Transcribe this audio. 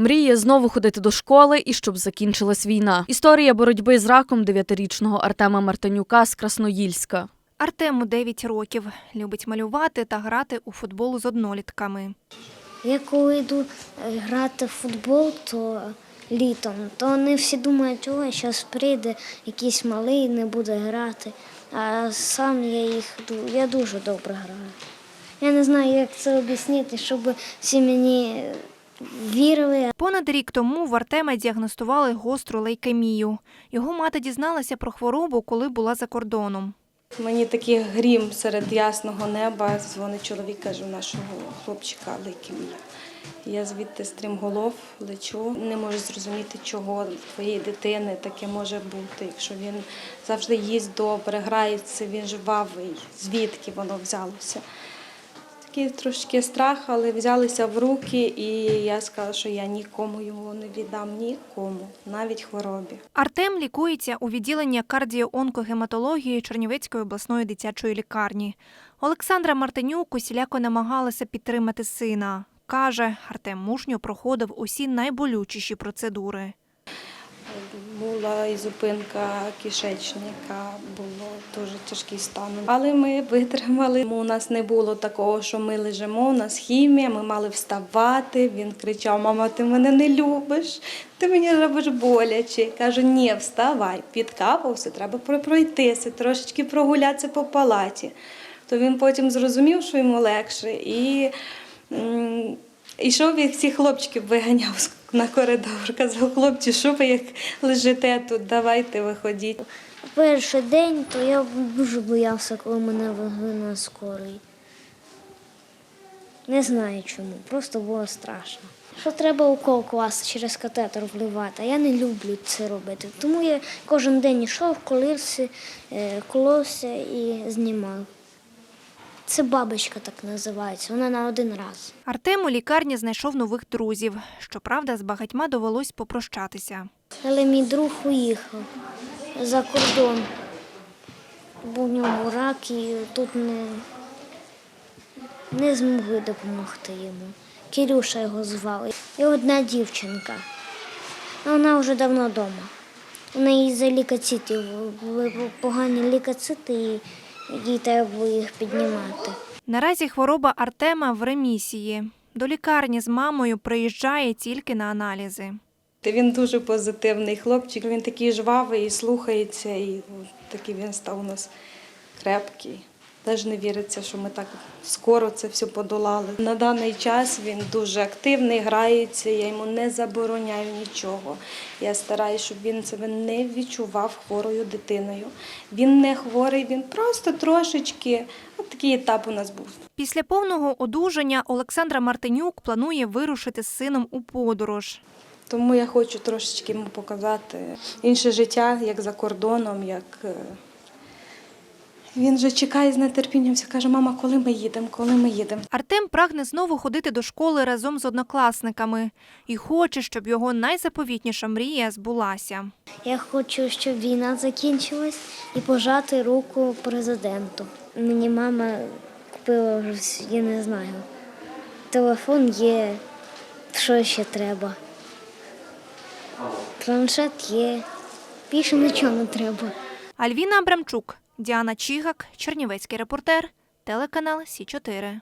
Мріє знову ходити до школи і щоб закінчилась війна. Історія боротьби з раком дев'ятирічного Артема Мартинюка з Красноїльська. Артему 9 років. Любить малювати та грати у футбол з однолітками. Я коли йду е, грати в футбол, то літом, то не всі думають, ой, зараз прийде якийсь малий, не буде грати. А сам я їх я дуже добре граю. Я не знаю, як це об'яснити, щоб всі мені вірили. Понад рік тому в Артема діагностували гостру лейкемію. Його мати дізналася про хворобу, коли була за кордоном. Мені такий грім серед ясного неба. Дзвонить чоловік, каже, у нашого хлопчика лейкемія. Я звідти стрімголов лечу. Не можу зрозуміти, чого твоєї дитини таке може бути. Якщо він завжди їсть добре, грається, він жвавий, звідки воно взялося. Такий трошки страх, але взялися в руки, і я сказала, що я нікому його не віддам, нікому, навіть хворобі. Артем лікується у відділенні кардіоонкогематології Чернівецької обласної дитячої лікарні. Олександра Мартинюк усіляко намагалася підтримати сина. Каже, Артем мужньо проходив усі найболючіші процедури. Була і зупинка кишечника, було дуже тяжкий стан. Але ми витримали. У нас не було такого, що ми лежимо, у нас хімія, ми мали вставати. Він кричав: Мама, ти мене не любиш, ти мені робиш боляче. Кажу, ні, вставай, підкапався, треба про- пройтися, трошечки прогулятися по палаті. То він потім зрозумів, що йому легше. І ішов і всіх хлопчиків виганяв на коридор. Казав, хлопці, що ви як лежите тут, давайте виходіть. Перший день, то я дуже боявся, коли мене везли на скорий. Не знаю чому, просто було страшно. Що треба укол класти через катетер вливати, а я не люблю це робити. Тому я кожен день йшов, колився, е, коловся і знімав. Це бабочка так називається, вона на один раз. Артем у лікарні знайшов нових друзів. Щоправда, з багатьма довелось попрощатися. Але мій друг уїхав за кордон. Був у нього рак і тут не, не змогли допомогти йому. Кирюша його звали. І одна дівчинка. Вона вже давно вдома. У неї за лікоцитів були погані лікоцити, і їй треба було їх піднімати. Наразі хвороба Артема в ремісії. До лікарні з мамою приїжджає тільки на аналізи. Він дуже позитивний хлопчик, він такий жвавий і слухається, і такий він став у нас крепкий. Теж не віриться, що ми так скоро це все подолали. На даний час він дуже активний, грається, я йому не забороняю нічого. Я стараюся, щоб він себе не відчував хворою дитиною. Він не хворий, він просто трошечки. От такий етап у нас був. Після повного одужання Олександра Мартинюк планує вирушити з сином у подорож. Тому я хочу трошечки йому показати інше життя, як за кордоном, як. Він вже чекає з нетерпінням, все каже, мама, коли ми їдемо, коли ми їдемо. Артем прагне знову ходити до школи разом з однокласниками і хоче, щоб його найзаповітніша мрія збулася. Я хочу, щоб війна закінчилась і пожати руку президенту. Мені мама купила вже, я не знаю. Телефон є, що ще треба. Планшет є, більше нічого не треба. Альвіна Абрамчук, Діана Чігак, Чернівецький репортер, телеканал Сі 4